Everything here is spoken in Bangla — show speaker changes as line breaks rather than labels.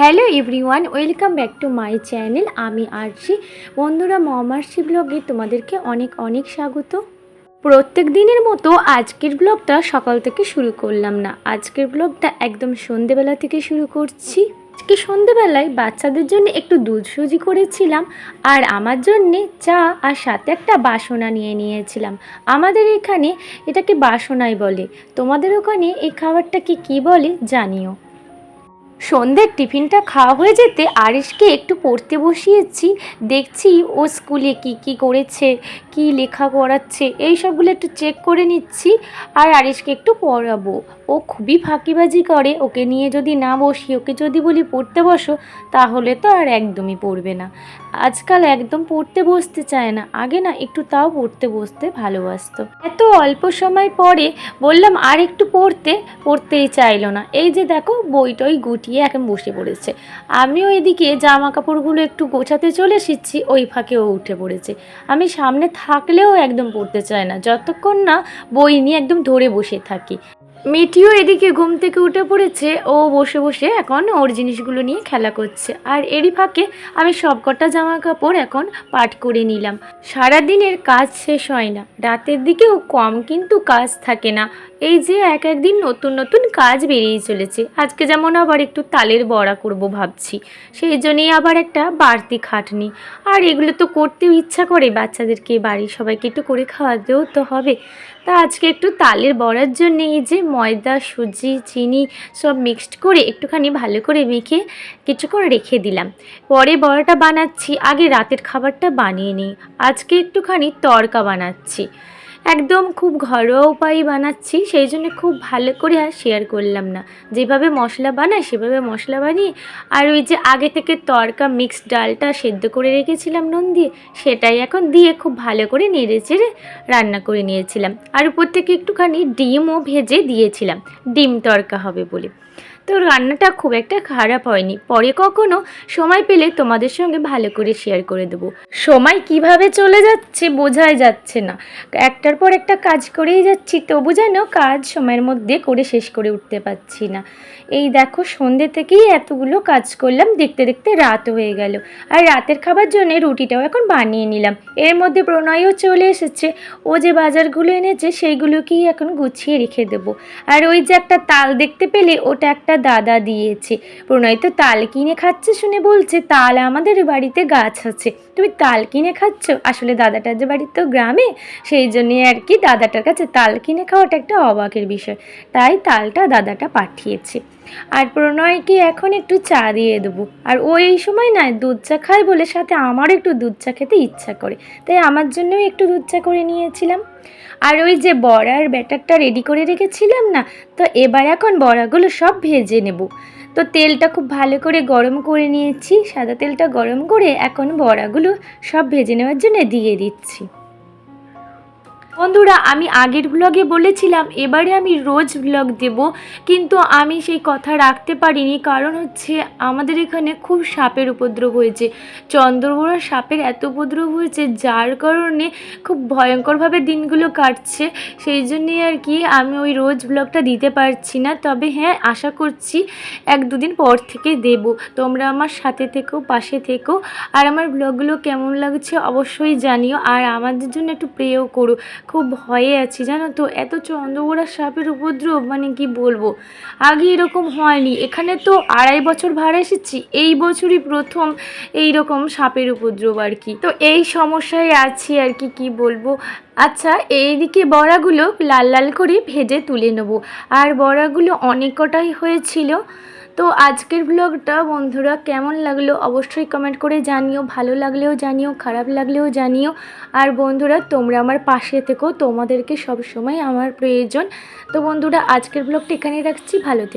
Hello everyone, welcome back to my channel. আমি আরছি বন্ধুরা মমার্সি ব্লগে তোমাদেরকে অনেক অনেক স্বাগত। প্রত্যেক দিনের মতো আজকের ব্লগটা সকাল থেকে শুরু করলাম না। আজকের ব্লগটা একদম সন্ধেবেলা থেকে শুরু করছি। আজকে সন্ধেবেলায় বাচ্চাদের জন্য একটু দুধ সুজি করেছিলাম আর আমার জন্যে চা আর সাথে একটা বাসনা নিয়ে নিয়েছিলাম। আমাদের এখানে এটাকে বাসনাই বলে। তোমাদের ওখানে এই খাবারটাকে কি বলে জানিও। সন্ধ্যের টিফিনটা খাওয়া হয়ে যেতে আরিশকে একটু পড়তে বসিয়েছি। দেখছি ও স্কুলে কি কি করেছে, কি লেখা করাচ্ছে এই সবগুলো একটু চেক করে নিচ্ছি আর আরিশকে একটু পড়াবো। ও খুবই ফাঁকিবাজি করে, ওকে নিয়ে যদি না বসি, ওকে যদি বলি পড়তে বসো, তাহলে তো আর একদমই পড়বে না। আজকাল একদম পড়তে বসতে চায় না, আগে না একটু তাও পড়তে বসতে ভালোবাসতো। এত অল্প সময় পরে বললাম, আর একটু পড়তে। পড়তেই চাইলো না। এই যে দেখো বইটই গুটিয়ে এখন বসে পড়েছে। আমিও এদিকে জামা কাপড়গুলো একটু গোছাতে চলে এসেছি, ওই ফাঁকেও উঠে পড়েছে। আমি সামনে থাকলেও একদম পড়তে চায় না, যতক্ষণ না বই নিয়ে একদম ধরে বসে থাকি। মিটিও এদিকে ঘুম থেকে উঠে পড়েছে। ও বসে বসে এখন ওর জিনিসগুলো নিয়ে খেলা করছে। আর এরই ফাঁকে আমি সবকটা জামা কাপড় এখন পাট করে নিলাম। সারাদিনের কাজ শেষ হয় না। রাতের দিকেও কম কিন্তু কাজ থাকে না। এই যে এক একদিন নতুন নতুন কাজ বেরিয়ে চলেছে। আজকে যেমন আবার একটু তালের বড়া করব ভাবছি। সেই জন্যই আবার একটা বাড়তি খাটনি। আর এগুলো তো করতেও ইচ্ছা করে বাচ্চাদেরকে। বাড়ির সবাইকে একটু করে খাওয়াতেও তো হবে। তা আজকে একটু তালের বড়ার জন্য এই যে ময়দা, সুজি, চিনি সব মিক্সড করে একটুখানি ভালো করে মেখে কিছুক্ষণ রেখে দিলাম। পরে বড়াটা বানাচ্ছি, আগে রাতের খাবারটা বানিয়ে নিই। আজকে একটুখানি তড়কা বানাচ্ছি। একদম খুব ঘরোয়া উপায়ে বানাচ্ছি, সেই জন্য খুব ভালো করে আর শেয়ার করলাম না। যেভাবে মশলা বানাই, সেভাবে মশলা বানিয়ে, আর ওই যে আগে থেকে তরকা মিক্সড ডালটা সেদ্ধ করে রেখেছিলাম নুন দিয়ে সেটাই এখন দিয়ে খুব ভালো করে নেড়ে চেড়ে রান্না করে নিয়েছিলাম। আর উপর থেকে একটুখানি ডিমও ভেজে দিয়েছিলাম, ডিম তরকা হবে বলে। তো রান্নাটা খুব একটা খারাপ হয়নি। পরে কখনো সময় পেলে তোমাদের সঙ্গে ভালো করে শেয়ার করে দেবো। সময় কীভাবে চলে যাচ্ছে বোঝাই যাচ্ছে না। একটার পর একটা কাজ করেই যাচ্ছি, তবু যেন কাজ সময়ের মধ্যে করে শেষ করে উঠতে পারছি না। এই দেখো সন্ধ্যে থেকেই এতগুলো কাজ করলাম, দেখতে দেখতে রাত হয়ে গেল। আর রাতের খাবার জন্য রুটিটাও এখন বানিয়ে নিলাম। এর মধ্যে প্রণয়ও চলে এসেছে। ও যে বাজারগুলো এনেছে, সেইগুলোকেই এখন গুছিয়ে রেখে দেবো। আর ওই যে একটা তাল দেখতে পেলে, ওটা একটা দাদা দিয়েছে। প্রণয়, তো তাল কিনে খাচ্ছে? শুনে বলছে, তাল আমাদের বাড়িতে গাছ আছে। তুমি তাল কিনে খাচ্ছ? আসলে দাদাটার যে বাড়ি তো গ্রামে, সেই জন্যে আর কি দাদাটার কাছে তাল কিনে খাওয়াটা একটা অবাকের বিষয়। তাই তালটা দাদাটা পাঠিয়েছে। আর প্রণয়কে এখন একটু চা দিয়ে দেবো। আর ও এই সময় না দুধ চা খায় বলে সাথে আমার একটু দুধ চা খেতে ইচ্ছা করে। তাই আমার জন্যও একটু দুধ চা করে নিয়েছিলাম। আর ওই যে বড়ার ব্যাটারটা রেডি করে রেখেছিলাম না, তো এবার এখন বড়াগুলো সব ভেজে নেব। তো তেলটা খুব ভালো করে গরম করে নিয়েছি, সাদা তেলটা গরম করে এখন বড়াগুলো সব ভেজে নেওয়ার জন্য দিয়ে দিচ্ছি। বন্ধুরা, আমি আগের ব্লগে বলেছিলাম, এবারে আমি রোজ ব্লগ দেব, কিন্তু আমি সেই কথা রাখতে পারিনি। কারণ হচ্ছে, আমাদের এখানে খুব সাপের উপদ্রব হয়েছে। চন্দ্রবোড়া সাপের এত উপদ্রব হয়েছে, যার কারণে খুব ভয়ঙ্করভাবে দিনগুলো কাটছে। সেই জন্যে আর কি আমি ওই রোজ ব্লগটা দিতে পারছি না। তবে হ্যাঁ আশা করছি এক দুদিন পর থেকে দেব। তোমরা আমার সাথে থেকেও পাশে থেকেও আর আমার ব্লগগুলো কেমন লাগছে অবশ্যই জানিও। আর আমাদের জন্য একটু প্রেও করো। খুব ভয়ে আছি, জানো তো? এত চন্দ্রবোড়া সাপের উপদ্রব মানে কি বলব? আগে এরকম হয়নি। এখানে তো আড়াই বছর ভাড়া এসেছি, এই বছরই প্রথম এই রকম সাপের উপদ্রব আর কি। তো এই সমস্যায় আছি আর কি কি বলব? আচ্ছা এইদিকে বড়াগুলো লাল লাল করে ভেজে তুলে নেব। আর বড়াগুলো অনেক কটাই হয়েছিল তো আজকের ব্লগটা বন্ধুরা কেমন লাগল অবশ্যই কমেন্ট করে জানিও, ভালো লাগলেও জানিও, খারাপ লাগলেও জানিও। আর বন্ধুরা, তোমরা আমার পাশে থেকো, তোমাদেরকে সবসময় আমার প্রয়োজন। তো বন্ধুরা, আজকের ব্লগটা এখানেই রাখছি, ভালো থেকো।